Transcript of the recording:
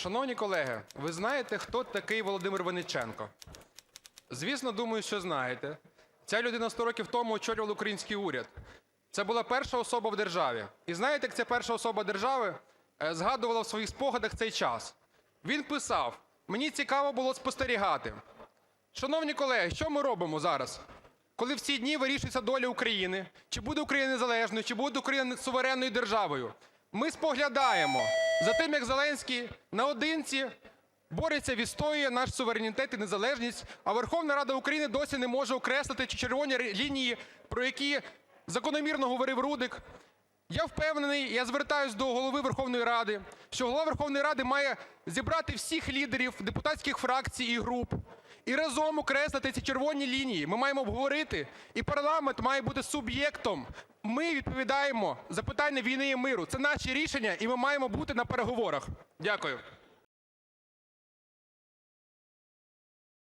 Шановні колеги, ви знаєте, хто такий Володимир Винниченко? Звісно, думаю, що знаєте. Ця людина 100 років тому очолювала український уряд. Це була перша особа в державі. І знаєте, як ця перша особа держави е, згадувала в своїх спогадах цей час? Він писав: мені цікаво було спостерігати. Шановні колеги, що ми робимо зараз? Коли в ці дні вирішується доля України, чи буде Україна незалежною, чи буде Україна суверенною державою, ми споглядаємо за тим, як Зеленський наодинці бореться, відстоює наш суверенітет і незалежність, а Верховна Рада України досі не може окреслити червоні лінії, про які закономірно говорив Рудик. Я впевнений, я звертаюсь до Голови Верховної Ради, що Голова Верховної Ради має зібрати всіх лідерів депутатських фракцій і груп і разом окреслити ці червоні лінії. Ми маємо обговорити, і парламент має бути суб'єктом. Ми відповідаємо за питання війни і миру. Це наші рішення, і ми маємо бути на переговорах. Дякую.